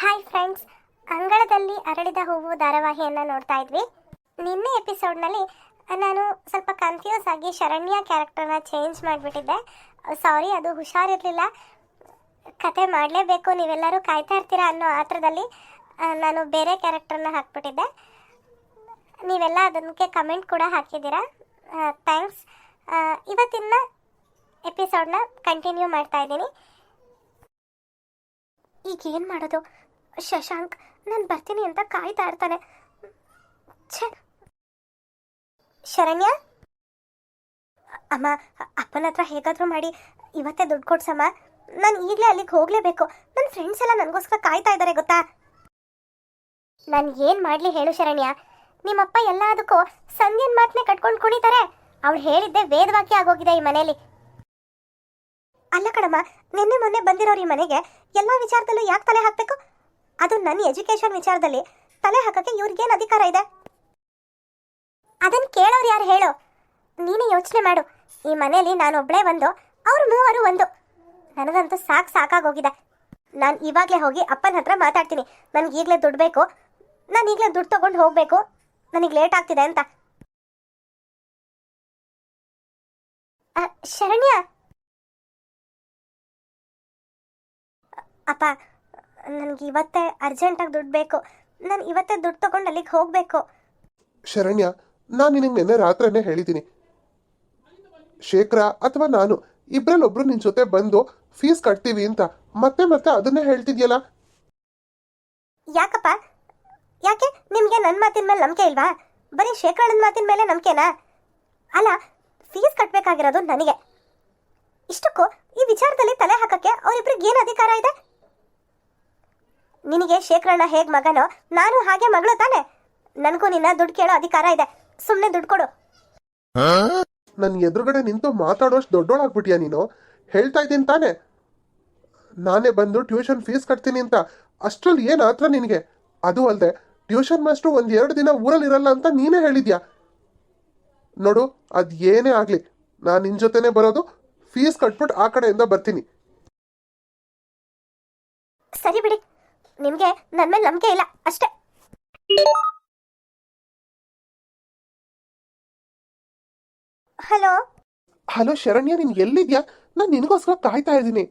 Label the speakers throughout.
Speaker 1: Hi friends ಅಂಗಳದಲ್ಲಿ ಅರಳಿದ ಹೂವು ಧಾರಾವಾಹಿಯನ್ನು ನೋಡ್ತಾ ಇದ್ವಿ. ನಿನ್ನೆ ಎಪಿಸೋಡ್ನಲ್ಲಿ ನಾನು ಸ್ವಲ್ಪ ಕನ್ಫ್ಯೂಸ್ ಆಗಿ ಶರಣ್ಯ ಕ್ಯಾರೆಕ್ಟರ್ನ ಚೇಂಜ್ ಮಾಡಿಬಿಟ್ಟಿದ್ದೆ. ಸಾರಿ ಅದು ಹುಷಾರಿರಲಿಲ್ಲ. ಕತೆ ಮಾಡಲೇಬೇಕು, ನೀವೆಲ್ಲರೂ ಕಾಯ್ತಾ ಇರ್ತೀರಾ ಅನ್ನೋ ಆತ್ರದಲ್ಲಿ ನಾನು ಬೇರೆ ಕ್ಯಾರೆಕ್ಟರ್ನ ಹಾಕ್ಬಿಟ್ಟಿದ್ದೆ. ನೀವೆಲ್ಲ ಅದಕ್ಕೆ ಕಮೆಂಟ್ ಕೂಡ ಹಾಕಿದ್ದೀರಾ? ಥ್ಯಾಂಕ್ಸ್ ಇವತ್ತಿನ ಎಪಿಸೋಡ್ನ ಕಂಟಿನ್ಯೂ ಮಾಡ್ತಾ ಇದ್ದೀನಿ. ಈಗ ಏನು ಮಾಡೋದು? ಶಶಾಂಕ್, ನಾನು ಬರ್ತೀನಿ ಅಂತ ಕಾಯ್ತಾ ಇರ್ತಾನೆ. ಶರಣ್ಯ? ಅಮ್ಮ, ಅಪ್ಪನ ಹತ್ರ ಹೇಗಾದರೂ ಮಾಡಿ, ಇವತ್ತೇ ದುಡ್ಡು ಕೊಡ್ಸಮ್ಮ. ನಾನು ಈಗಲೇ ಅಲ್ಲಿಗೆ ಹೋಗಲೇಬೇಕು. ನನ್ನ ಫ್ರೆಂಡ್ಸ್ ಎಲ್ಲ ನನಗೋಸ್ಕರ ಕಾಯ್ತಾ ಇದ್ದಾರೆ ಗೊತ್ತಾ? ನಾನು ಏನು ಮಾಡಲಿ ಹೇಳು ಶರಣ್ಯ. ನಿಮ್ಮಪ್ಪ ಎಲ್ಲದಕ್ಕೂ ಸಂಧ್ಯನ ಮಾತನ್ನೇ ಕಟ್ಕೊಂಡು ಕುಣಿತಾರೆ. ಅವ್ರು ಹೇಳಿದ್ದೆ ವೇದವಾಕ್ಯ ಆಗೋಗಿದೆ ಈ ಮನೆಯಲ್ಲಿ ಅಲ್ಲ ಕಣಮ್ಮ ನಿನ್ನೆ ಮೊನ್ನೆ ಬಂದಿರೋರು ಮನೆಗೆ ಎಲ್ಲ ವಿಚಾರದಲ್ಲೂ ಯಾಕೆ ತಲೆ ಹಾಕಬೇಕು? ಅದು ನನ್ನ ಎಜುಕೇಶನ್ ವಿಚಾರದಲ್ಲಿ. ತಲೆ ಹಾಕಕ್ಕೆ ಇವ್ರಿಗೇನು ಅಧಿಕಾರ ಇದೆ? ಅದನ್ನು ಕೇಳೋರು ಯಾರು ಹೇಳು? ನೀನೇ ಯೋಚನೆ ಮಾಡು. ಈ ಮನೆಯಲ್ಲಿ ನಾನು ಒಬ್ಬಳೇ ಒಂದು, ಅವ್ರು ಮೂವರು ಒಂದು. ನನಗಂತೂ ಸಾಕು ಸಾಕಾಗೋಗಿದೆ. ನಾನು ಇವಾಗಲೇ ಹೋಗಿ ಅಪ್ಪನ ಹತ್ರ ಮಾತಾಡ್ತೀನಿ. ನನಗೆ ಈಗಲೇ ದುಡ್ಡು ಬೇಕು. ನಾನು ಈಗಲೇ ದುಡ್ಡು ತೊಗೊಂಡು ಹೋಗಬೇಕು. ನನಗೆ ಲೇಟ್ ಆಗ್ತಿದೆ ಅಂತ. ಶರಣ್ಯ! ಅಪ್ಪ ನನಗೆ ಇವತ್ತೇ ಅರ್ಜೆಂಟಾಗಿ ದುಡ್ಡು ಬೇಕು. ನಾನು ಇವತ್ತೇ ದುಡ್ಡು ತಗೊಂಡು ಅಲ್ಲಿಗೆ ಹೋಗಬೇಕು.
Speaker 2: ಶರಣ್ಯ ನಾನು ನಿನಗೆ ನಿನ್ನೆ ರಾತ್ರಿನೇ ಹೇಳಿದ್ದೀನಿ ಶೇಖರ ಅಥವಾ ನಾನು ಇಬ್ಬರಲ್ಲೊಬ್ರು ನಿನ್ನ ಜೊತೆ ಬಂದು ಫೀಸ್ ಕಟ್ತೀವಿ ಅಂತ ಮತ್ತೆ ಮತ್ತೆ ಅದನ್ನೇ ಹೇಳ್ತಿದ್ಯಲ್ಲ?
Speaker 1: ಯಾಕಪ್ಪ? ಯಾಕೆ? ನಿಮಗೆ ನನ್ನ ಮಾತಿನ ಮೇಲೆ ನಂಬಿಕೆ ಇಲ್ವಾ? ಬರೀ ಶೇಖರಣನ ಮಾತಿನ ಮೇಲೆ ನಂಬಿಕೆನಾ? ಅಲ್ಲ ಫೀಸ್ ಕಟ್ಟಬೇಕಾಗಿರೋದು ನನಗೆ. ಇಷ್ಟಕ್ಕೂ ಈ ವಿಚಾರದಲ್ಲಿ ತಲೆ ಹಾಕಕ್ಕೆ ಅವರಿಬ್ರಿಗೆ ಏನು ಅಧಿಕಾರ ಇದೆ? ನಿನಗೆ ಶೇಖರಣ್ಣ ಹೇಗೆ ಮಗನೋ ನಾನು ಹಾಗೆ ಮಗಳು ತಾನೆ. ನನಗೂ ನಿನ್ನ ದುಡ್ಡು ಕೇಳೋ ಅಧಿಕಾರ ಇದೆ. ಸುಮ್ಮನೆ ದುಡ್ಡು ಕೊಡು.
Speaker 2: ನನ್ನ ಎದುರುಗಡೆ ನಿಂತು ಮಾತಾಡೋಷ್ಟು ದೊಡ್ಡೋಳಾಗ್ಬಿಟ್ಯಾ ನೀನು? ಹೇಳ್ತಾ ಇದ್ದೀನಿ ತಾನೆ. ನಾನೇ ಬಂದು ಟ್ಯೂಷನ್ ಫೀಸ್ ಕಟ್ತೀನಿ ಅಂತ. ಅಷ್ಟ್ರಲ್ಲಿ ಏನು ಹತ್ರ ನಿನಗೆ? ಅದು ಅಲ್ಲದೆ ಟ್ಯೂಷನ್ ಮಾಸ್ಟ್ರು ಒಂದು ಎರಡು ದಿನ ಊರಲ್ಲಿ ಇರಲ್ಲ ಅಂತ ನೀನೇ ಹೇಳಿದ್ಯಾ? ನೋಡು ಅದು ಏನೇ ಆಗಲಿ. ನಾನು ನಿನ್ನ ಜೊತೆನೇ ಬರೋದು ಫೀಸ್ ಕಟ್ಬಿಟ್ಟು ಆ ಕಡೆಯಿಂದ ಬರ್ತೀನಿ.
Speaker 1: ಸರಿ ಬಿಡಿ. ನಿಮಗೆ ನನ್ನ ಮೇಲೆ ನಂಬಿಕೆ ಇಲ್ಲ ಅಷ್ಟೇ. ಹಲೋ?
Speaker 2: ಹಲೋ ಶರಣ್ಯ ನೀನು ಎಲ್ಲಿದ್ಯಾ? ನಾನು ನಿನಗೋಸ್ಕರ ಕಾಯ್ತಾ ಇದ್ದೀನಿ.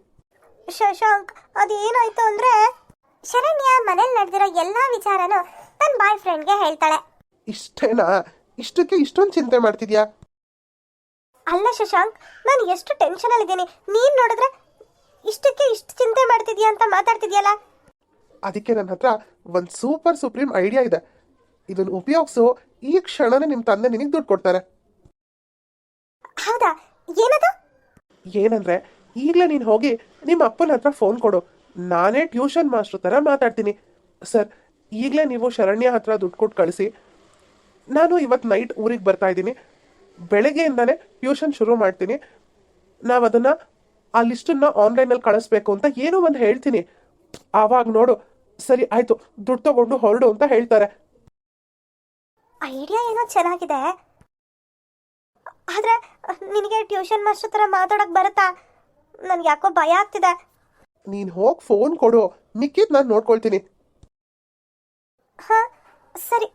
Speaker 1: ಶಶಾಂಕ್ ಅದೇನಾಯ್ತು ಅಂದ್ರೆ ಶರಣ್ಯ ಮನೇಲಿ ನಡೆದಿರೋ ಎಲ್ಲಾ ವಿಚಾರನು ತನ್ನ ಬಾಯ್ ಫ್ರೆಂಡ್ಗೆ ಹೇಳ್ತಾಳೆ.
Speaker 2: ಇಷ್ಟೇನಾ? ಇಷ್ಟಕ್ಕೆ ಇಷ್ಟೊಂದು ಚಿಂತೆ ಮಾಡ್ತಿದ್ಯಾ?
Speaker 1: ಅಲ್ಲ ಶಶಾಂಕ್ ನಾನು ಎಷ್ಟು ಟೆನ್ಷನ್ ಅಲ್ಲಿದ್ದೀನಿ ನೀನ್ ನೋಡಿದ್ರೆ ಇಷ್ಟಕ್ಕೆ ಇಷ್ಟು ಚಿಂತೆ ಮಾಡ್ತಿದ್ಯಾ ಅಂತ ಮಾತಾಡ್ತಿದ್ಯಲ್ಲ?
Speaker 2: ಅದಕ್ಕೆ ನನ್ನ ಹತ್ರ ಒಂದು ಸೂಪರ್ ಸುಪ್ರೀಂ ಐಡಿಯಾ ಇದೆ. ಇದನ್ನು ಉಪಯೋಗಿಸು ಈ ಕ್ಷಣನೇ ನಿಮ್ಮ ತಂದೆ ನಿನಗೆ ದುಡ್ಡು ಕೊಡ್ತಾರೆ.
Speaker 1: ಹೌದಾ? ಏನದು?
Speaker 2: ಏನಂದ್ರೆ ಈಗಲೇ ನೀನು ಹೋಗಿ ನಿಮ್ಮ ಅಪ್ಪನ ಹತ್ರ ಫೋನ್ ಕೊಡು. ನಾನೇ ಟ್ಯೂಷನ್ ಮಾಸ್ಟರ್ ಥರ ಮಾತಾಡ್ತೀನಿ. ಸರ್ ಈಗಲೇ ನೀವು ಶರಣ್ಯ ಹತ್ರ ದುಡ್ಡು ಕೊಟ್ಟು ಕಳಿಸಿ. ನಾನು ಇವತ್ತು ನೈಟ್ ಊರಿಗೆ ಬರ್ತಾ ಇದ್ದೀನಿ. ಬೆಳಗ್ಗೆಯಿಂದಾನೇ ಟ್ಯೂಷನ್ ಶುರು ಮಾಡ್ತೀನಿ. ನಾವು ಅದನ್ನು ಆ ಲಿಸ್ಟನ್ನು ಆನ್ಲೈನಲ್ಲಿ ಕಳಿಸ್ಬೇಕು ಅಂತ ಏನೋ ಒಂದು ಹೇಳ್ತೀನಿ. ಆವಾಗ ನೋಡು ಸರಿ ಆಯ್ತು. ದುಡ್ಡು ತಗೊಂಡು ಹೊರಡು ಅಂತ ಹೇಳ್ತಾರೆ.
Speaker 1: ಐಡಿಯಾ ಏನೋ ಚೆನ್ನಾಗಿದೆ. ಆದ್ರೆ ನಿನಗೆ ಟ್ಯೂಷನ್ ಮಾಸ್ಟರ್ ತರ ಮಾತಾಡಕ್ ಬರುತ್ತಾ? ನನ್ಗೆ ಯಾಕೋ ಭಯ ಆಗ್ತಿದೆ.
Speaker 2: ನೀನ್ ಹೋಗಿ ಫೋನ್ ಕೊಡು. ಮಿಕ್ಕಿದ್ ನಾನು ನೋಡ್ಕೊಳ್ತೀನಿ.
Speaker 1: ಹಾ ಸರಿ.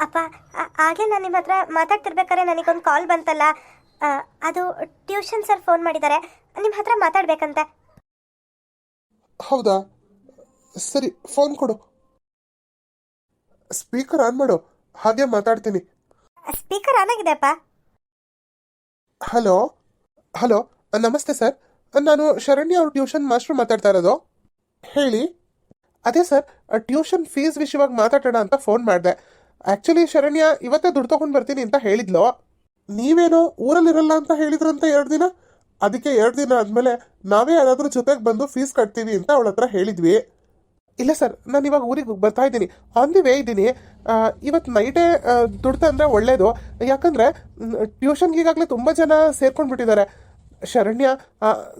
Speaker 1: ಅಪ್ಪ ಆಗ್ಲೇ ನಾನು ನಿಮ್ಮ ಹತ್ರ ಮಾತಾಡ್ತಿರ್ಬೇಕಾದ್ರೆ ನನಗೊಂದು ಕಾಲ್ ಬಂತಲ್ಲ. ಅದು ಟ್ಯೂಷನ್ ಸರ್ ಫೋನ್ ಮಾಡಿದ್ದಾರೆ. ನಿಮ್ಮ ಹತ್ರ ಮಾತಾಡ್ಬೇಕಂತೆ.
Speaker 2: ಹೌದಾ? ಸರಿ ಫೋನ್ ಕೊಡು. ಸ್ಪೀಕರ್ ಆನ್ ಮಾಡು. ಹಾಗೆ ಮಾತಾಡ್ತೀನಿ.
Speaker 1: ಸ್ಪೀಕರ್ ಆನ್ ಆಗಿದೆ ಅಪ್ಪ.
Speaker 2: ಹಲೋ? ಹಲೋ ನಮಸ್ತೆ ಸರ್. ನಾನು ಶರಣ್ಯ ಅವ್ರ ಟ್ಯೂಷನ್ ಮಾಸ್ಟರ್ ಮಾತಾಡ್ತಾ ಇರೋದು. ಹೇಳಿ. ಅದೇ ಸರ್ ಟ್ಯೂಷನ್ ಫೀಸ್ ವಿಷಯವಾಗಿ ಮಾತಾಡೋಣ ಅಂತ ಫೋನ್ ಮಾಡಿದೆ. ಆ್ಯಕ್ಚುಲಿ ಶರಣ್ಯ ಇವತ್ತೇ ದುಡ್ಡು ತೊಗೊಂಡು ಬರ್ತೀನಿ ಅಂತ ಹೇಳಿದ್ಲು. ನೀವೇನೋ ಊರಲ್ಲಿರಲ್ಲ ಅಂತ ಹೇಳಿದ್ರಂತ ಎರಡು ದಿನ? ಅದಕ್ಕೆ ಎರಡು ದಿನ ಆದಮೇಲೆ ನಾವೇ ಯಾರಾದರೂ ಜೊತೆಗೆ ಬಂದು ಫೀಸ್ ಕಟ್ತೀವಿ ಅಂತ ಅವಳ ಹತ್ರ ಹೇಳಿದ್ವಿ. ಇಲ್ಲ ಸರ್, ನಾನು ಇವಾಗ ಊರಿಗೆ ಬರ್ತಾ ಇದ್ದೀನಿ. ಆನ್ ದಿ ವೇ ಇದ್ದೀನಿ. ಇವತ್ತು ನೈಟೇ ದುಡ್ಡು ತಂದರೆ ಒಳ್ಳೇದು. ಯಾಕಂದರೆ ಟ್ಯೂಷನ್ಗೆ ಈಗಾಗಲೇ ತುಂಬ ಜನ ಸೇರ್ಕೊಂಡ್ಬಿಟ್ಟಿದ್ದಾರೆ. ಶರಣ್ಯ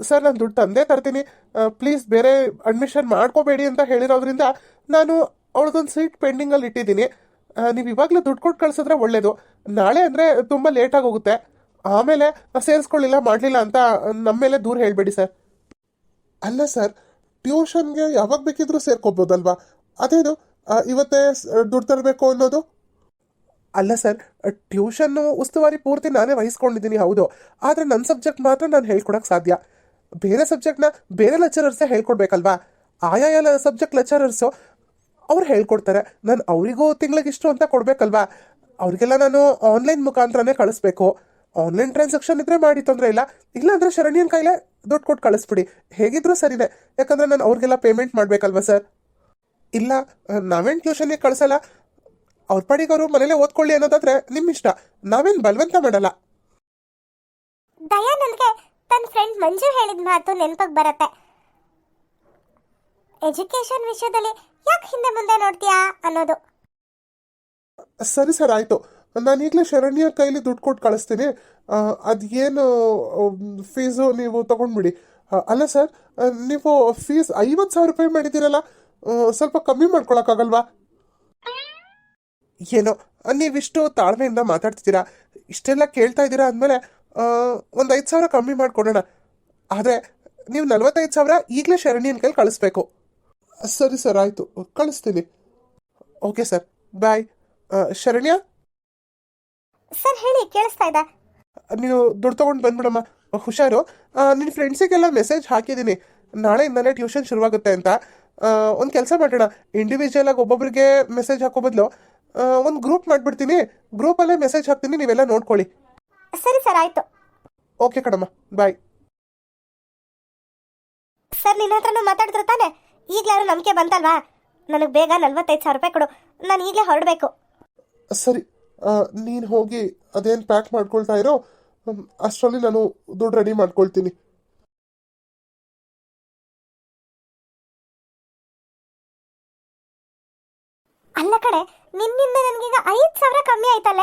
Speaker 2: ಸರ್ ನಾನು ದುಡ್ಡು ತಂದೇ ತರ್ತೀನಿ. ಪ್ಲೀಸ್ ಬೇರೆ ಅಡ್ಮಿಷನ್ ಮಾಡ್ಕೋಬೇಡಿ ಅಂತ ಹೇಳಿರೋದ್ರಿಂದ ನಾನು ಅವಳದೊಂದು ಸೀಟ್ ಪೆಂಡಿಂಗಲ್ಲಿ ಇಟ್ಟಿದ್ದೀನಿ. ನೀವು ಇವಾಗಲೇ ದುಡ್ಡು ಕೊಟ್ಟು ಕಳಿಸಿದ್ರೆ ಒಳ್ಳೇದು. ನಾಳೆ ಅಂದರೆ ತುಂಬ ಲೇಟಾಗಿ ಹೋಗುತ್ತೆ. ಆಮೇಲೆ ಸೇರಿಸ್ಕೊಳ್ಳಿಲ್ಲ, ಮಾಡಲಿಲ್ಲ ಅಂತ ನಮ್ಮ ಮೇಲೆ ದೂರ ಹೇಳಬೇಡಿ ಸರ್. ಅಲ್ಲ ಸರ್ ಟ್ಯೂಷನ್ಗೆ ಯಾವಾಗ ಬೇಕಿದ್ರೂ ಸೇರ್ಕೋಬೋದಲ್ವಾ? ಅದೇನು ಇವತ್ತೇ ದುಡ್ಡು ತರಬೇಕು ಅನ್ನೋದು? ಅಲ್ಲ ಸರ್ ಟ್ಯೂಷನ್ನು ಉಸ್ತುವಾರಿ ಪೂರ್ತಿ ನಾನೇ ವಹಿಸ್ಕೊಂಡಿದ್ದೀನಿ, ಹೌದು. ಆದರೆ ನನ್ನ ಸಬ್ಜೆಕ್ಟ್ ಮಾತ್ರ ನಾನು ಹೇಳ್ಕೊಡೋಕೆ ಸಾಧ್ಯ. ಬೇರೆ ಸಬ್ಜೆಕ್ಟ್ನ ಬೇರೆ ಲೆಕ್ಚರರ್ಸೇ ಹೇಳ್ಕೊಡ್ಬೇಕಲ್ವಾ? ಆಯಾ ಸಬ್ಜೆಕ್ಟ್ ಲೆಕ್ಚರರ್ಸು ಅವ್ರು ಹೇಳ್ಕೊಡ್ತಾರೆ. ನಾನು ಅವರಿಗೂ ತಿಂಗಳಿಗೆ ಇಷ್ಟು ಅಂತ ಕೊಡಬೇಕಲ್ವಾ? ಅವ್ರಿಗೆಲ್ಲ ನಾನು ಆನ್ಲೈನ್ ಮುಖಾಂತರನೇ ಕಳಿಸ್ಬೇಕು. ಆನ್ಲೈನ್ ಟ್ರಾನ್ಸಾಕ್ಷನ್ ಇದ್ರೆ ಮಾಡಿ ತೊಂದರೆ ಇಲ್ಲ. ಇಲ್ಲಾಂದ್ರೆ ಶರಣ್ಯನ ಕೈಲೇ ದುಡ್ಡು ಕೊಟ್ಟು ಕಳಿಸ್ಬಿಡಿ. ಹೇಗಿದ್ರೂ ಸರಿನೇ. ಯಾಕಂದ್ರೆ ನಾನು ಅವ್ರಿಗೆಲ್ಲ ಪೇಮೆಂಟ್ ಮಾಡಬೇಕಲ್ವಾ ಸರ್ ಇಲ್ಲ, ನಾವೇನು ಟ್ಯೂಷನ್ಗೆ ಕಳಿಸಲ್ಲ. ಅವ್ರ ಪಾಡಿಗೆ ಅವರು ಮನೇಲೆ ಓದ್ಕೊಳ್ಳಿ ಅನ್ನೋದಾದ್ರೆ ನಿಮ್ಮ ಇಷ್ಟ ನಾವೇನು ಬಲವಂತ ಮಾಡಲ್ಲ.
Speaker 1: ದಯಾನಂದ್ಗೆ ತನ್ನ ಫ್ರೆಂಡ್ ಮಂಜು ಹೇಳಿದ ಮಾತು ನೆನಪಿಗೆ ಬರುತ್ತೆ. ಎಜುಕೇಶನ್ ವಿಷಯದಲ್ಲಿ ಯಾಕೆ ಹಿಂದೆ ಮುಂದೆ ನೋಡ್ತೀಯಾ ಅನ್ನೋದು.
Speaker 2: ಸರಿ ಸರ್, ಆಯಿತು. ನಾನು ಈಗಲೇ ಶರಣ್ಯ ಕೈಲಿ ದುಡ್ಡು ಕೊಟ್ಟು ಕಳಿಸ್ತೀನಿ. ಅದು ಏನು ಫೀಸು ನೀವು ತಗೊಂಡ್ಬಿಡಿ. ಅಲ್ಲ ಸರ್ ನೀವು ಫೀಸ್ ಐವತ್ತು ಸಾವಿರ ರೂಪಾಯಿ ಮಾಡಿದ್ದೀರಲ್ಲ ಸ್ವಲ್ಪ ಕಮ್ಮಿ ಮಾಡ್ಕೊಳಕ್ಕಾಗಲ್ವಾ? ಏನೋ ನೀವಿಷ್ಟು ತಾಳ್ಮೆಯಿಂದ ಮಾತಾಡ್ತಿದ್ದೀರಾ? ಇಷ್ಟೆಲ್ಲ ಕೇಳ್ತಾ ಇದ್ದೀರಾ ಅಂದಮೇಲೆ ಒಂದು ಐದು ಸಾವಿರ ಕಮ್ಮಿ ಮಾಡಿಕೊಡೋಣ. ಆದರೆ, ನೀವು ನಲ್ವತ್ತೈದು ಸಾವಿರ ಈಗಲೇ ಶರಣ್ಯನ ಕೈಲಿ ಕಳಿಸ್ಬೇಕು. ಸರಿ ಸರ್, ಆಯಿತು. ಕಳಿಸ್ತೀನಿ. Okay sir, bye. Sharanya?
Speaker 1: Sir ಹೇಳಿ ಕೇಳಿಸ್ತಾ ಇದೆ.
Speaker 2: ನೀನು ದುಡ್ಡು ತಗೊಂಡು ಬಂದ್ಬಿಡಮ್ಮ. ಹುಷಾರು. ನಿನ್ನ ಫ್ರೆಂಡ್ಸಿಗೆಲ್ಲ ಮೆಸೇಜ್ ಹಾಕಿದ್ದೀನಿ. ನಾಳೆಯಿಂದಲೇ ಟ್ಯೂಷನ್ ಶುರುವಾಗುತ್ತೆ ಅಂತ. ಒಂದು ಕೆಲಸ ಮಾಡೋಣ. ಇಂಡಿವಿಜುವಲ್ ಆಗಿ ಒಬ್ಬೊಬ್ಬರಿಗೆ ಮೆಸೇಜ್ ಹಾಕೋ ಬದಲು ಒಂದು ಗ್ರೂಪ್ ಮಾಡಿಬಿಡ್ತೀನಿ. ಗ್ರೂಪಲ್ಲೇ ಮೆಸೇಜ್ ಹಾಕ್ತೀನಿ ನೀವೆಲ್ಲ ನೋಡ್ಕೊಳ್ಳಿ.
Speaker 1: ಸರಿ ಸರ್ ಆಯ್ತು.
Speaker 2: ಓಕೆ ಕಡಮ್ಮ ಬಾಯ್
Speaker 1: ಸರ್ ನಿನ್ನ ಹತ್ರನೂ ಮಾತಾಡಿದ್ರು ತಾನೆ? ಈಗಲಾರು ನಂಬಿಕೆ ಬಂತಲ್ವಾ? ನನಗೆ ಬೇಗ ನಲ್ವತ್ತೈದು ಸಾವಿರ ರೂಪಾಯಿ ಕೊಡು. ನಾನು ಈಗಲೇ ಹೊರಡಬೇಕು.
Speaker 2: ಸರಿ ನೀನು ಹೋಗಿ ಅದೇನು ಪ್ಯಾಕ್ ಮಾಡ್ಕೊಳ್ತಾ ಇರೋ ಅಷ್ಟರಲ್ಲಿ ನಾನು ದುಡ್ಡು ರೆಡಿ ಮಾಡ್ಕೊಳ್ತೀನಿ.
Speaker 1: ಅಲ್ಲ ಕಡೆ ನಿನ್ನಿಂದ ನನಗೀಗ ಐದು ಸಾವಿರ ಕಮ್ಮಿ ಆಯ್ತಲ್ಲ?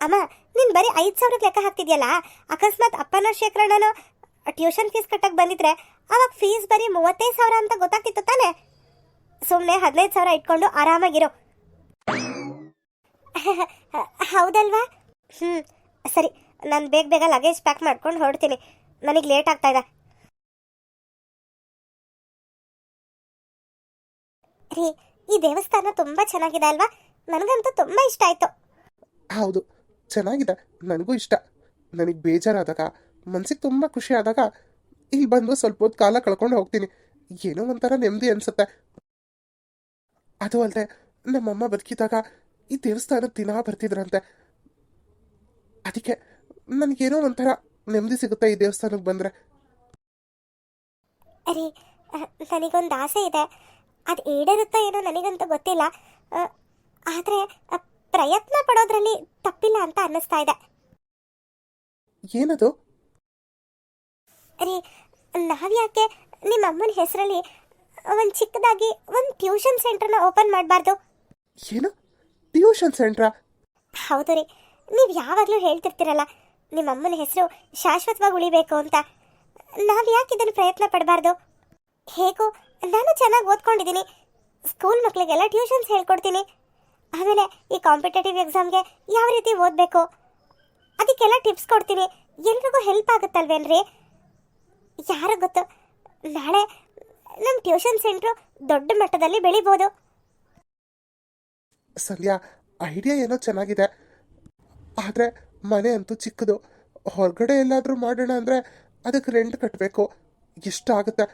Speaker 1: ಅಮ್ಮ, ನೀನ್ ಬರೀ ಐದು ಸಾವಿರ ಲೆಕ್ಕ ಹಾಕ್ತಿದ್ಯಲ್ಲ? ಅಕಸ್ಮಾತ್ ಅಪ್ಪನ ಶೇಖರಣನು ಟ್ಯೂಷನ್ ಫೀಸ್ ಕಟ್ಟಕ್ಕೆ ಬಂದಿದ್ರೆ ಅವಾಗ ಫೀಸ್ ಬರೀ ಮೂವತ್ತೈದು ಸಾವಿರ ಅಂತ ಗೊತ್ತಾಗ್ತಿತ್ತು ತಾನೆ? ಸುಮ್ಮನೆ ಹದಿನೈದು ಸಾವಿರ ಇಟ್ಕೊಂಡು ಆರಾಮಾಗಿರೋ ಹೌದಲ್ವಾ? ಹ್ಞೂ ಸರಿ. ನಾನು ಬೇಗ ಬೇಗ ಲಗೇಜ್ ಪ್ಯಾಕ್ ಮಾಡ್ಕೊಂಡು ಹೊರಡ್ತೀನಿ. ನನಗೆ ಲೇಟ್ ಆಗ್ತಾ ಇದೆ. ರೀ, ಈ ದೇವಸ್ಥಾನ ತುಂಬಾ ಚೆನ್ನಾಗಿದೆ ಅಲ್ವಾ? ನನಗಂತೂ ತುಂಬಾ ಇಷ್ಟ ಆಯ್ತು.
Speaker 2: ಹೌದು, ಚೆನ್ನಾಗಿದೆ. ನನಗೂ ಇಷ್ಟ. ನನಗೆ ಬೇಜಾರಾದಾಗ, ಮನ್ಸಿಗೆ ತುಂಬ ಖುಷಿ ಆದಾಗ, ಇಲ್ಲಿ ಬಂದು ಸ್ವಲ್ಪ ಹೊತ್ತು ಕಾಲ ಕಳ್ಕೊಂಡು ಹೋಗ್ತೀನಿ. ಏನೋ ಒಂಥರ ನೆಮ್ಮದಿ ಅನ್ಸುತ್ತೆ. ಅದು ಅಲ್ಲದೆ ನಮ್ಮಮ್ಮ ಬದುಕಿದಾಗ ಈ ದೇವಸ್ಥಾನ ದಿನ ಬರ್ತಿದ್ರಂತೆ. ಅದಕ್ಕೆ ನನಗೇನೋ ಒಂಥರ ನೆಮ್ಮದಿ ಸಿಗುತ್ತೆ ಈ ದೇವಸ್ಥಾನಕ್ಕೆ ಬಂದರೆ.
Speaker 1: ಅರೆ ನನಗೊಂದು ಆಸೆ ಇದೆ. ಅದು ಈಡೇರುತ್ತೋ ಏನೋ ನನಗಂತೂ ಗೊತ್ತಿಲ್ಲ. ಆದರೆ ಆದ್ರೆ ಪ್ರಯತ್ನ ಪಡೋದ್ರಲ್ಲಿ ತಪ್ಪಿಲ್ಲ ಅಂತ ಅನ್ನಿಸ್ತಾ ಇದೆ.
Speaker 2: ಏನದು?
Speaker 1: ಅರೆ ನಾವ್ಯಾಕೆ ನಿಮ್ಮ ಅಮ್ಮನ ಹೆಸರಲ್ಲಿ ಒಂದು ಚಿಕ್ಕದಾಗಿ ಒಂದು ಟ್ಯೂಷನ್ ಸೆಂಟರ್ನ ಓಪನ್ ಮಾಡಬಾರ್ದು?
Speaker 2: ಏನು? ಟ್ಯೂಷನ್ ಸೆಂಟ್ರಾ
Speaker 1: ಹೌದು ರೀ. ನೀವು ಯಾವಾಗಲೂ ಹೇಳ್ತಿರ್ತೀರಲ್ಲ ನಿಮ್ಮ ಅಮ್ಮನ ಹೆಸರು ಶಾಶ್ವತವಾಗಿ ಉಳಿಬೇಕು ಅಂತ. ನಾವು ಯಾಕೆ ಇದನ್ನು ಪ್ರಯತ್ನ ಪಡಬಾರ್ದು? ಹೇಗೂ, ನಾನು ಚೆನ್ನಾಗಿ ಓದ್ಕೊಂಡಿದ್ದೀನಿ ಸ್ಕೂಲ್ ಮಕ್ಕಳಿಗೆಲ್ಲ ಟ್ಯೂಷನ್ಸ್ ಹೇಳ್ಕೊಡ್ತೀನಿ. ಆಮೇಲೆ ಈ ಕಾಂಪಿಟೇಟಿವ್ ಎಕ್ಸಾಮ್ಗೆ ಯಾವ ರೀತಿ ಓದಬೇಕು? ಅದಕ್ಕೆಲ್ಲ ಟಿಪ್ಸ್ ಕೊಡ್ತೀನಿ. ಎಲ್ರಿಗೂ ಹೆಲ್ಪ್ ಆಗುತ್ತಲ್ವೇನ್ರಿ? ಯಾರು ಗೊತ್ತು, ನಾಳೆ ನಮ್ಮ ಟ್ಯೂಷನ್ ಸೆಂಟ್ರು ದೊಡ್ಡ ಮಟ್ಟದಲ್ಲಿ ಬೆಳಿಬೋದು.
Speaker 2: ಸಂಧ್ಯಾ ಐಡಿಯಾ ಏನೋ ಚೆನ್ನಾಗಿದೆ. ಆದರೆ ಮನೆ ಅಂತೂ ಚಿಕ್ಕದು. ಹೊರಗಡೆ ಎಲ್ಲಾದರೂ ಮಾಡೋಣ ಅಂದರೆ ಅದಕ್ಕೆ ರೆಂಟ್ ಕಟ್ಟಬೇಕು ಎಷ್ಟು ಆಗುತ್ತೆ.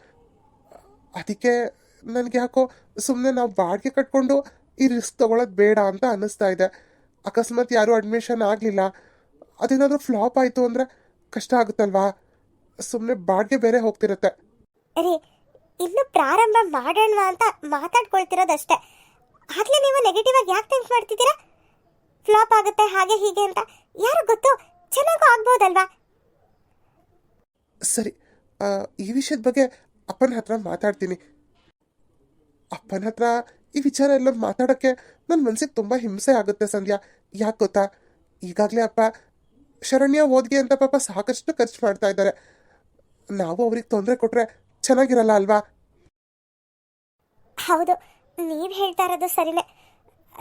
Speaker 2: ಅದಕ್ಕೆ ನನಗೆ ಯಾಕೋ ಸುಮ್ಮನೆ ನಾವು ಬಾಡಿಗೆ ಕಟ್ಕೊಂಡು ಈ ರಿಸ್ಕ್ ತೊಗೊಳೋದು ಬೇಡ ಅಂತ ಅನ್ನಿಸ್ತಾ ಇದೆ. ಅಕಸ್ಮಾತ್ ಯಾರೂ ಅಡ್ಮಿಷನ್ ಆಗಲಿಲ್ಲ. ಅದೇನಾದರೂ ಫ್ಲಾಪ್ ಆಯಿತು ಅಂದರೆ ಕಷ್ಟ ಆಗುತ್ತಲ್ವಾ? ಸುಮ್ಮನೆ ಬಾಡಿಗೆ ಬೇರೆ ಹೋಗ್ತಿರುತ್ತೆ.
Speaker 1: ಅರೆ, ಇನ್ನು ಪ್ರಾರಂಭ ಮಾಡೋಣ ಅಂತ ಮಾತಾಡ್ಕೊಳ್ತಿರೋದಷ್ಟೇ. ಆಗ್ಲೇ ನೀವು ನೆಗೆಟಿವ್ ಆಗಿ ಯಾಕೆ ಥಿಂಕ್ ಮಾಡ್ತಿದ್ದೀರಾ? ಫ್ಲಾಪ್ ಆಗುತ್ತೆ ಹಾಗೆ ಹೀಗೆ ಅಂತ. ಯಾರು ಗೊತ್ತು? ಚೆನ್ನಾಗೂ ಆಗ್ಬೋದಲ್ವಾ?
Speaker 2: ಸರಿ ಆ, ಈ ವಿಷಯದ ಬಗ್ಗೆ ಅಪ್ಪನ ಹತ್ರ ಮಾತಾಡ್ತೀನಿ. ಅಪ್ಪನ ಹತ್ರ ಈ ವಿಚಾರ ಎಲ್ಲ ಮಾತಾಡೋಕ್ಕೆ ನನ್ನ ಮನಸ್ಸಿಗೆ ತುಂಬ ಹಿಂಸೆ ಆಗುತ್ತೆ ಸಂಧ್ಯಾ. ಯಾಕೆ ಗೊತ್ತಾ? ಈಗಾಗಲೇ ಅಪ್ಪ ಶರಣ್ಯ ಓದ್ಗೆ ಅಂತ ಪಾಪ ಸಾಕಷ್ಟು ಖರ್ಚು ಮಾಡ್ತಾ ಇದ್ದಾರೆ. ನಾವು ಅವ್ರಿಗೆ ತೊಂದರೆ ಕೊಟ್ಟರೆ ಚೆನ್ನಾಗಿರಲ್ಲ ಅಲ್ವಾ?
Speaker 1: ಹೌದು. ನೀವು ಹೇಳ್ತಾ ಇರೋದು ಸರಿನೇ.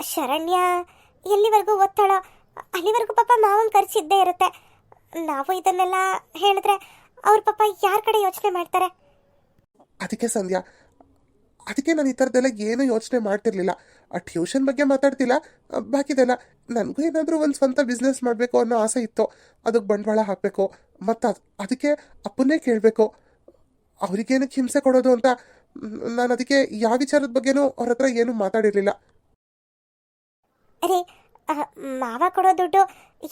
Speaker 1: ಶರಣ್ಯ ಎಲ್ಲಿವರೆಗೂ ಓದ್ತಾಳೋ ಅಲ್ಲಿವರೆಗೂ ಪಾಪ ಮಾವನ್ ಖರ್ಚಿದ್ದೇ ಇರುತ್ತೆ. ನಾವು ಇದನ್ನೆಲ್ಲ ಹೇಳಿದ್ರೆ ಅವ್ರ ಪಾಪ ಯಾರ ಕಡೆ ಯೋಚನೆ ಮಾಡ್ತಾರೆ?
Speaker 2: ಅದಕ್ಕೆ ಸಂಧ್ಯಾ, ಅದಕ್ಕೆ ನಾನು ಈ ಥರದ್ದೆಲ್ಲ ಏನು ಯೋಚನೆ ಮಾಡ್ತಿರ್ಲಿಲ್ಲ. ಆ ಟ್ಯೂಷನ್ ಬಗ್ಗೆ ಮಾತಾಡ್ತಿಲ್ಲ ಬಾಕಿದೆಲ್ಲ. ನನಗೂ ಏನಾದರೂ ಒಂದು ಸ್ವಂತ ಬಿಸ್ನೆಸ್ ಮಾಡಬೇಕು ಅನ್ನೋ ಆಸೆ ಇತ್ತು. ಅದಕ್ಕೆ ಬಂಡವಾಳ ಹಾಕಬೇಕು. ಮತ್ತು ಅದು, ಅದಕ್ಕೆ ಅಪ್ಪನ್ನೇ ಕೇಳಬೇಕು. ಅವ್ರಿಗೇನಕ್ಕೆ ಹಿಂಸೆ ಕೊಡೋದು ಅಂತ ನಾನು ಅದಕ್ಕೆ ಯಾವ ವಿಚಾರದ ಬಗ್ಗೆನೂ ಅವ್ರ ಹತ್ರ ಏನೂ ಮಾತಾಡಿರಲಿಲ್ಲ.
Speaker 1: ಅರೆ ಮಾವ ಕೊಡೋ ದುಡ್ಡು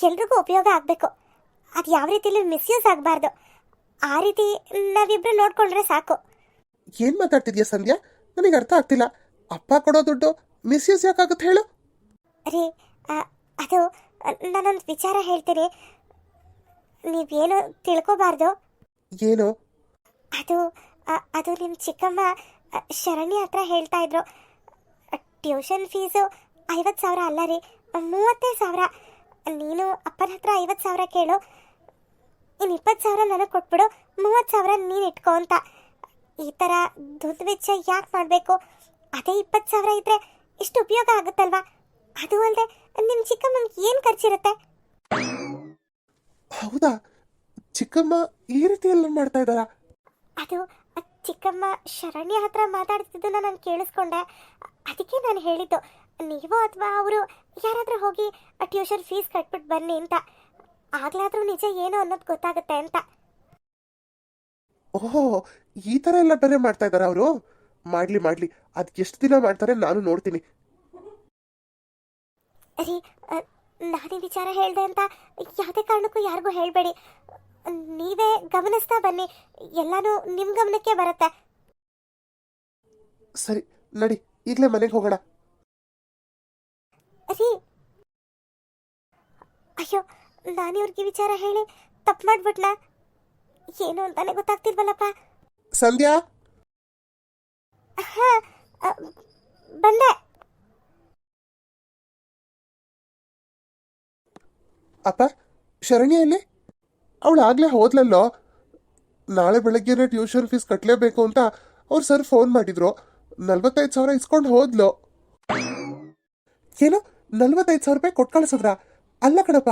Speaker 1: ಎಲ್ರಿಗೂ ಉಪಯೋಗ ಆಗಬೇಕು. ಅದು ಯಾವ ರೀತಿಲಿ ಮಿಸ್ಯೂಸ್ ಆಗಬಾರ್ದು. ಆ ರೀತಿ ನಾವಿಬ್ರು ನೋಡ್ಕೊಂಡ್ರೆ ಸಾಕು.
Speaker 2: ಏನು ಮಾತಾಡ್ತಿದ್ಯಾ ಸಂಧ್ಯಾ? ನನಗೆ ಅರ್ಥ ಆಗ್ತಿಲ್ಲ. ಅಪ್ಪ ಕೊಡೋ ದುಡ್ಡು ಮಿಸ್ಯೂಸ್ ಯಾಕಾಗುತ್ತೆ ಹೇಳು?
Speaker 1: ರೀ ಅದು ನಾನೊಂದು ವಿಚಾರ ಹೇಳ್ತೀನಿ. ನೀವೇನು ತಿಳ್ಕೊಬಾರ್ದು.
Speaker 2: ಏನು?
Speaker 1: ಅದು ಅದು ನಿಮ್ಮ ಚಿಕ್ಕಮ್ಮ ಶರಣಿ ಹತ್ರ ಹೇಳ್ತಾ ಇದ್ರು. ಟ್ಯೂಷನ್ ಫೀಸು ಐವತ್ತು ಸಾವಿರ ಅಲ್ಲ ರೀ ಮೂವತ್ತೇ ಸಾವಿರ. ನೀನು ಅಪ್ಪನ ಹತ್ರ ಐವತ್ತು ಸಾವಿರ ಕೇಳು. ಇನ್ನು ಇಪ್ಪತ್ತು ಸಾವಿರ ನನಗೆ ಕೊಟ್ಬಿಡು ಮೂವತ್ತು ಸಾವಿರ ನೀನು ಇಟ್ಕೊ ಅಂತ. ಈ ಥರ ದುಡ್ಡು ವೆಚ್ಚ ಯಾಕೆ ಮಾಡಬೇಕು? ಅದೇ ಇಪ್ಪತ್ತು ಸಾವಿರ ಇದ್ದರೆ ಇಷ್ಟು ಉಪಯೋಗ ಆಗುತ್ತಲ್ವಾ? ಅದು ಅಲ್ಲದೆ ನಿಮ್ಮ ಚಿಕ್ಕಮ್ಮನಿಗೆ ಏನು ಖರ್ಚಿರುತ್ತೆ?
Speaker 2: ಹೌದಾ? ಚಿಕ್ಕಮ್ಮ ಈ ರೀತಿ ಎಲ್ಲ ಮಾಡ್ತಾ ಇದ್ದಾರಾ?
Speaker 1: ಅದು ಚಿಕ್ಕಮ್ಮ ಶರಣ್ಯ ಹತ್ರ ಮಾತಾಡ್ತಿದ್ದನ್ನ ನಾನು ಕೇಳಿಸ್ಕೊಂಡೆ. ಅದಕ್ಕೆ ನಾನು ಹೇಳಿದ್ದು ನೀವು ಅಥವಾ ಅವರು ಯಾರಾದರೂ ಹೋಗಿ ಟ್ಯೂಷನ್ ಫೀಸ್ ಕಟ್ಬಿಟ್ಟು ಬನ್ನಿ ಅಂತ. ಆಗ್ಲಾದ್ರೂ ನಿಜ ಏನು ಅನ್ನೋದು ಗೊತ್ತಾಗುತ್ತೆ ಅಂತ.
Speaker 2: ಓಹೋ ಈ ಥರ ಎಲ್ಲ ಬೇರೆ ಮಾಡ್ತಾ ಇದ್ದಾರೆ ಅವರು? ಮಾಡ್ಲಿ ಮಾಡ್ಲಿ. ಅದು ಎಷ್ಟು ದಿನ ಮಾಡ್ತಾರೆ ನಾನು ನೋಡ್ತೀನಿ.
Speaker 1: ರೀ ನಾನೇ ವಿಚಾರ ಹೇಳಿದೆ ಅಂತ ಯಾವುದೇ ಕಾರಣಕ್ಕೂ ಯಾರಿಗೂ ಹೇಳಬೇಡಿ. ನೀವೇ ಗಮನಿಸ್ತಾ ಬನ್ನಿ. ಎಲ್ಲಾನು ನಿಮ್ಮ ಗಮನಕ್ಕೆ ಬರುತ್ತೆ.
Speaker 2: ಸರಿ ನಡಿ ಈಗಲೇ ಮನೆಗೆ ಹೋಗೋಣ.
Speaker 1: ರೀ ಅಯ್ಯೋ ನಾನು ಇವ್ರಿಗೆ ವಿಚಾರ ಹೇಳಿ ತಪ್ಪು ಮಾಡ್ಬಿಟ್ಲ ಏನು ಅಂತಾನೆ ಗೊತ್ತಾಗ್ತಿಲ್ವಲ್ಲಪ್ಪ?
Speaker 2: ಸಂಧ್ಯಾ?
Speaker 1: ಹಾ ಅ, ಬಂದೆ.
Speaker 2: ಅಪ್ಪ ಶರಣ್ಯ ಎಲ್ಲಿ? ಅವಳು ಆಗ್ಲೇ ಹೋದ್ಲಲ್ಲೋ? ನಾಳೆ ಬೆಳಗ್ಗೆನೇ ಟ್ಯೂಷನ್ ಫೀಸ್ ಕಟ್ಟಲೇಬೇಕು ಅಂತ ಅವ್ರು ಸರ್ ಫೋನ್ ಮಾಡಿದ್ರು. ನಲ್ವತ್ತೈದು ಸಾವಿರ ಇಸ್ಕೊಂಡು ಹೋದ್ಲು. ಏನು ನಲ್ವತ್ತೈದು ಸಾವಿರ ರೂಪಾಯಿ ಕೊಟ್ಟು ಕಳಿಸಿದ್ರ? ಅಲ್ಲ ಕಣಪ್ಪ,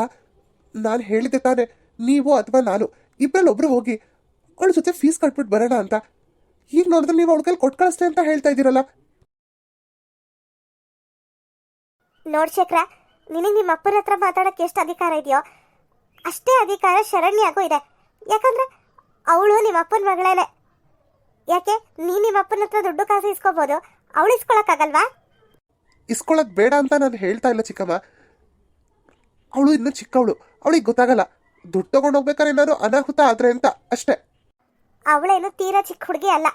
Speaker 2: ನಾನು ಹೇಳಿದ್ದೆ ತಾನೆ, ನೀವು ಅಥವಾ ನಾನು ಇಬ್ಬರಲ್ಲಿ ಒಬ್ರು ಹೋಗಿ ಅವಳ ಜೊತೆ ಫೀಸ್ ಕಟ್ಬಿಟ್ಟು ಬರೋಣ ಅಂತ. ಈಗ ನೋಡಿದ್ರೆ ನೀವು ಅವಳ ಕೈಲಿ ಕೊಟ್ಟು ಅಂತ ಹೇಳ್ತಾ ಇದ್ದೀರಲ್ಲ.
Speaker 1: ನೋಡ್ ಶೇಖರ ನಿನಗೆ ನಿಮ್ಮ ಅಪ್ಪನ ಹತ್ರ ಮಾತಾಡಕ್ಕೆ ಎಷ್ಟು ಅಧಿಕಾರ ಇದೆಯೋ? ಅಷ್ಟೇ ಅಧಿಕಾರ ಶರಣ್ಯಾಗೂ ಇದೆ. ಯಾಕಂದ್ರೆ ಅವಳು ನಿಮ್ಮ ಅಪ್ಪನ ಮಗಳೇನೆ. ಯಾಕೆ? ನೀ ನಿಮ್ಮ ಅಪ್ಪನ ಹತ್ರ ದುಡ್ಡು ಕಾಸು ಇಸ್ಕೋಬಹುದು ಅವಳು ಇಸ್ಕೊಳಕ್ಕಾಗಲ್ವಾ?
Speaker 2: ಇಸ್ಕೊಳ್ಳೋದು ಬೇಡ ಅಂತ ನಾನು ಹೇಳ್ತಾ ಇಲ್ಲ ಚಿಕ್ಕಮ್ಮ. ಅವಳು ಇನ್ನೂ ಚಿಕ್ಕವಳು. ಅವಳಿಗೆ ಗೊತ್ತಾಗಲ್ಲ. ದುಡ್ಡು ತಗೊಂಡು ಹೋಗ್ಬೇಕಾದ್ರೆ ಏನಾದ್ರು ಅನಾಹುತ ಆದ್ರೆ ಅಂತ ಅಷ್ಟೇ.
Speaker 1: ಅವಳೇನು ತೀರಾ ಚಿಕ್ಕ ಹುಡುಗಿ ಅಲ್ಲ.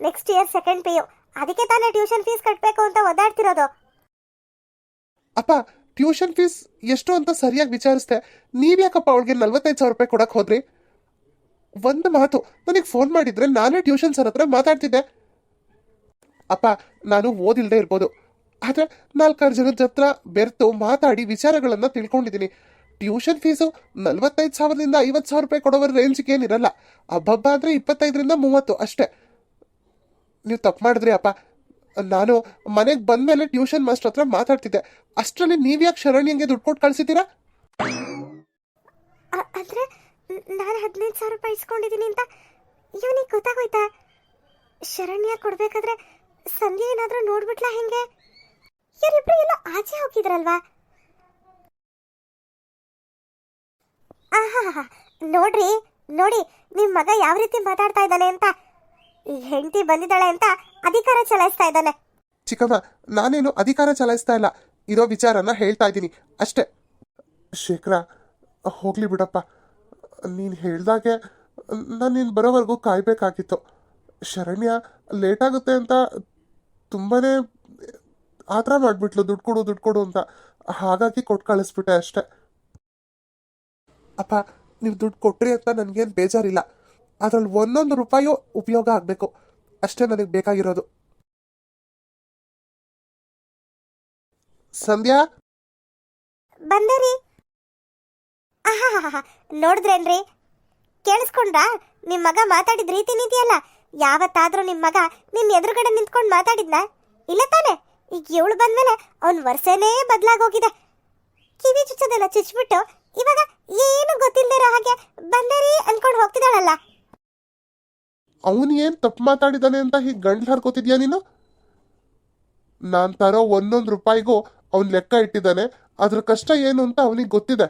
Speaker 1: Next year second P U ಅದಕ್ಕೆ ತಾನೇ ಟ್ಯೂಷನ್ ಫೀಸ್ ಕಟ್ಟಬೇಕು ಅಂತ ಒದ್ದಾಡ್ತಿರೋದು.
Speaker 2: ಅಪ್ಪ ಟ್ಯೂಷನ್ ಫೀಸ್ ಎಷ್ಟು ಅಂತ ಸರಿಯಾಗಿ ವಿಚಾರಿಸ್ದೆ ನೀವ್ಯಾಕಪ್ಪ ಅವಳಿಗೆ ನಲ್ವತ್ತೈದು ಸಾವಿರ ರೂಪಾಯಿ ಕೊಡಕ್ಕೆ ಹೋದ್ರಿ? ಒಂದು ಮಾತು, ನನಗೆ ಫೋನ್ ಮಾಡಿದ್ರೆ ನಾನೇ ಟ್ಯೂಷನ್ ಸರ್ ಹತ್ರ ಮಾತಾಡ್ತಿದ್ದೆ. ಅಪ್ಪ, ನಾನು ಓದಿಲ್ಲದೆ ಇರ್ಬೋದು. ಆದರೆ ನಾಲ್ಕಾರು ಜನದ ಹತ್ರ ಬೆರೆತು ಮಾತಾಡಿ ವಿಚಾರಗಳನ್ನು ತಿಳ್ಕೊಂಡಿದ್ದೀನಿ ಟ್ಯೂಷನ್ ಫೀಸು ನಲ್ವತ್ತೈದು ಸಾವಿರದಿಂದ ಐವತ್ತು ಸಾವಿರ ರೂಪಾಯಿ ಕೊಡೋವರ ರೇಂಜ್ಗೆ ಏನಿರಲ್ಲ. ಹಬ್ಬಬ್ಬ ಅಂದರೆ ಇಪ್ಪತ್ತೈದರಿಂದ ಮೂವತ್ತು ಅಷ್ಟೇ. ನೀವು ತಪ್ಪು ಮಾಡಿದ್ರಿ ಅಪ್ಪ. ನಾನು ಮನೆಗೆ ಬಂದಮೇಲೆ ಟ್ಯೂಷನ್ ಮಾಸ್ಟರ್ ಹತ್ರ ಮಾತಾಡ್ತಿದ್ದೆ. ಅಷ್ಟರಲ್ಲಿ ನೀವ್ಯಾಕೆ ಶರಣ್ಯಂಗೆ ದುಡ್ಡು ಕೊಟ್ಟು ಕಳಿಸಿದ್ದೀರಾ?
Speaker 1: ಅಂದ್ರೆ ನಾನು ಹದಿನೈದು ಸಾವಿರ ರೂಪಾಯಿ ಇಸ್ಕೊಂಡಿದ್ದೀನಿ ಅಂತ ಇವನಿಗೆ ಗೊತ್ತಾಗೋಯ್ತಾ? ಶರಣ್ಯ ಕೊಡಬೇಕಾದ್ರೆ ಸಂಧ್ಯೆ ಏನಾದರೂ ನೋಡ್ಬಿಟ್ಲಾ ಹೆಂಗೆ? ಇವರಿಬ್ರು ಎಲ್ಲ ಆಚೆ ಹೋಗಿದ್ರಲ್ವಾ? ಆಹಾ ನೋಡ್ರಿ, ನೋಡಿ ನಿಮ್ಮ ಮಗ ಯಾವ ರೀತಿ ಮಾತಾಡ್ತಾ ಇದ್ದಾನೆ ಅಂತ. ಈ ಹೆಂಡತಿ ಬಂದಿದ್ದಾಳೆ ಅಂತ ಅಧಿಕಾರ ಚಲಾಯಿಸ್ತಾ ಇದ್ದಾನೆ.
Speaker 2: ಚಿಕ್ಕಮ್ಮ ನಾನೇನು ಅಧಿಕಾರ ಚಲಾಯಿಸ್ತಾ ಇಲ್ಲ. ಇರೋ ವಿಚಾರನ ಹೇಳ್ತಾ ಇದ್ದೀನಿ. ಅಷ್ಟೇ. ಶೇಖರ, ಹೋಗ್ಲಿ ಬಿಡಪ್ಪ. ನೀನು ಹೇಳ್ದಾಗೆ ನಾನು ನೀನು ಬರೋವರೆಗೂ ಕಾಯಬೇಕಾಗಿತ್ತು. ಶರಣ್ಯ ಲೇಟ್ ಆಗುತ್ತೆ ಅಂತ ತುಂಬಾ ಆ ಥರ ಮಾಡಿಬಿಟ್ಲು. ದುಡ್ಡು ಕೊಡು ದುಡ್ಡು ಕೊಡು ಅಂತ. ಹಾಗಾಗಿ ಕೊಟ್ಟು ಕಳಿಸ್ಬಿಟ್ಟೆ ಅಷ್ಟೇ. ಅಪ್ಪ, ನೀವು ದುಡ್ಡು ಕೊಟ್ರಿ ಅಂತ ನನಗೇನು ಬೇಜಾರಿಲ್ಲ. ಅದ್ರಲ್ಲಿ ಒಂದೊಂದು ರೂಪಾಯಿ ಉಪಯೋಗ ಆಗಬೇಕು. ಅಷ್ಟೇ ನನಗೆ ಬೇಕಾಗಿರೋದು. ಸಂಧ್ಯಾ?
Speaker 1: ಬಂದರಿ. ನೋಡಿದ್ರೇನ್ರಿ? ಕೇಳಿಸ್ಕೊಂಡ್ರಾ? ನಿಮ್ಮ ಮಗ ಮಾತಾಡಿದ ರೀತಿ ಇದೆಯಲ್ಲ ಯಾವತ್ತಾದ್ರೂ ನಿಮ್ಮ ಮಗ ನಿನ್ನ ಎದುರುಗಡೆ ನಿಂತ್ಕೊಂಡು ಮಾತಾಡಿದ್ನ? ಇಲ್ಲ ತಾನೆ? ಈಗ ಇವಳು ಬಂದ್ಮೇಲೆ ಅವನ ವರ್ಷನೇ ಬದಲಾಗೋಗಿದೆ. ಕಿವಿ ಚುಚ್ಚದೆಲ್ಲ ಚುಚ್ಬಿಟ್ಟು ಇವಾಗ ಏನು ಗೊತ್ತಿಲ್ಲದಿರೋ ಹಾಗೆ ಬಂದರಿ ಅನ್ಕೊಂಡು ಹೋಗ್ತಿದ್ದಾಳಲ್ಲ.
Speaker 2: ಅವನು ಏನ್ ತಪ್ಪು ಮಾತಾಡಿದ್ದಾನೆ ಅಂತ ಹೀಗೆ ಗಂಟ್ಲು ಹರ್ಕೋತಿದ್ಯಾ ನೀನು? ನಾನು ತರೋ ಒಂದೊಂದು ರೂಪಾಯಿಗೂ ಅವ್ನು ಲೆಕ್ಕ ಇಟ್ಟಿದ್ದಾನೆ. ಅದ್ರ ಕಷ್ಟ ಏನು ಅಂತ ಅವನಿಗೆ ಗೊತ್ತಿದೆ.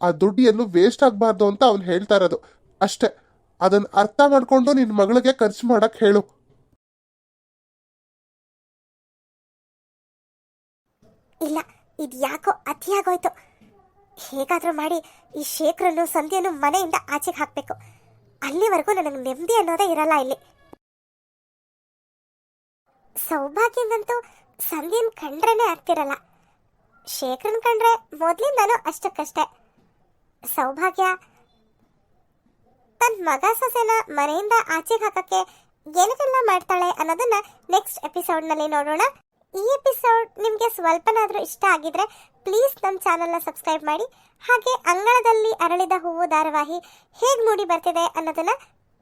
Speaker 2: ಆ ದುಡ್ಡು ಎಲ್ಲೂ ವೇಸ್ಟ್ ಆಗಬಾರ್ದು ಅಂತ ಅವ್ನು ಹೇಳ್ತಾ ಇರೋದು. ಅಷ್ಟೇ. ಅದನ್ನ ಅರ್ಥ ಮಾಡ್ಕೊಂಡು ನಿನ್ನ ಮಗಳಿಗೆ ಖರ್ಚು ಮಾಡಕ್ ಹೇಳು.
Speaker 1: ಇಲ್ಲ, ಇದು ಯಾಕೋ ಅತಿಯಾಗೋಯ್ತು ಹೇಗಾದರೂ ಮಾಡಿ ಈ ಶೇಖರನ್ನು ಸಂಧ್ಯನು ಮನೆಯಿಂದ ಆಚೆಗೆ ಹಾಕಬೇಕು. ಅಲ್ಲಿವರೆಗೂ ನನಗೆ ನೆಮ್ಮದಿ ಅನ್ನೋದೇ ಇರಲ್ಲ ಇಲ್ಲಿ. ಸೌಭಾಗ್ಯಂದಂತೂ ಸಂಧ್ಯನ್ ಕಂಡ್ರೇನೆ ಆಗ್ತಿರಲ್ಲ. ಶೇಖರನ್ ಕಂಡ್ರೆ ಮೊದ್ಲಿಂದನೂ ಅಷ್ಟಕ್ಕಷ್ಟೇ. ಸೌಭಾಗ್ಯ ತನ್ನ ಮಗ ಸೊಸೆನ ಮನೆಯಿಂದ ಆಚೆಗೆ ಹಾಕಕ್ಕೆ ಏನಕ್ಕೆಲ್ಲ ಮಾಡ್ತಾಳೆ ಅನ್ನೋದನ್ನ ನೆಕ್ಸ್ಟ್ ಎಪಿಸೋಡ್ನಲ್ಲಿ ನೋಡೋಣ. ಈ ಎಪಿಸೋಡ್ ನಿಮಗೆ ಸ್ವಲ್ಪನಾದರೂ ಇಷ್ಟ ಆಗಿದ್ರೆ ಪ್ಲೀಸ್ ನಮ್ಮ ಚಾನಲ್ನ ಸಬ್ಸ್ಕ್ರೈಬ್ ಮಾಡಿ. ಹಾಗೆ ಅಂಗಳದಲ್ಲಿ ಅರಳಿದ ಹೂವು ಧಾರಾವಾಹಿ ಹೇಗೆ ಮೂಡಿ ಬರ್ತಿದೆ ಅನ್ನೋದನ್ನ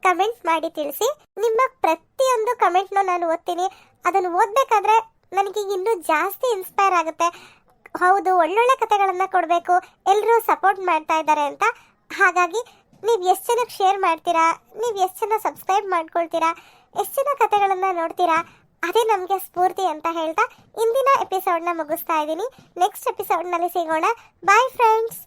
Speaker 1: ಕಮೆಂಟ್ ಮಾಡಿ ತಿಳಿಸಿ. ನಿಮ್ಮ ಪ್ರತಿಯೊಂದು ಕಮೆಂಟ್ನೂ ನಾನು ಓದ್ತೀನಿ. ಅದನ್ನು ಓದಬೇಕಾದ್ರೆ ನನಗೆ ಇನ್ನೂ ಜಾಸ್ತಿ ಇನ್ಸ್ಪೈರ್ ಆಗುತ್ತೆ. ಹೌದು, ಒಳ್ಳೊಳ್ಳೆ ಕಥೆಗಳನ್ನು ಕೊಡಬೇಕು. ಎಲ್ಲರೂ ಸಪೋರ್ಟ್ ಮಾಡ್ತಾ ಇದ್ದಾರೆ ಅಂತ. ಹಾಗಾಗಿ ನೀವು ಎಷ್ಟು ಜನಕ್ಕೆ ಶೇರ್ ಮಾಡ್ತೀರಾ? ನೀವು ಎಷ್ಟು ಜನ ಸಬ್ಸ್ಕ್ರೈಬ್ ಮಾಡ್ಕೊಳ್ತೀರಾ? ಎಷ್ಟು ಜನ ಕಥೆಗಳನ್ನು ನೋಡ್ತೀರಾ? ಅದೇ ನಮಗೆ ಸ್ಫೂರ್ತಿ ಅಂತ ಹೇಳ್ತಾ ಇಂದಿನ ಎಪಿಸೋಡ್ನ ಮುಗಿಸ್ತಾ ಇದ್ದೀನಿ. ನೆಕ್ಸ್ಟ್ ಎಪಿಸೋಡ್ನಲ್ಲಿ ಸಿಗೋಣ. Bye friends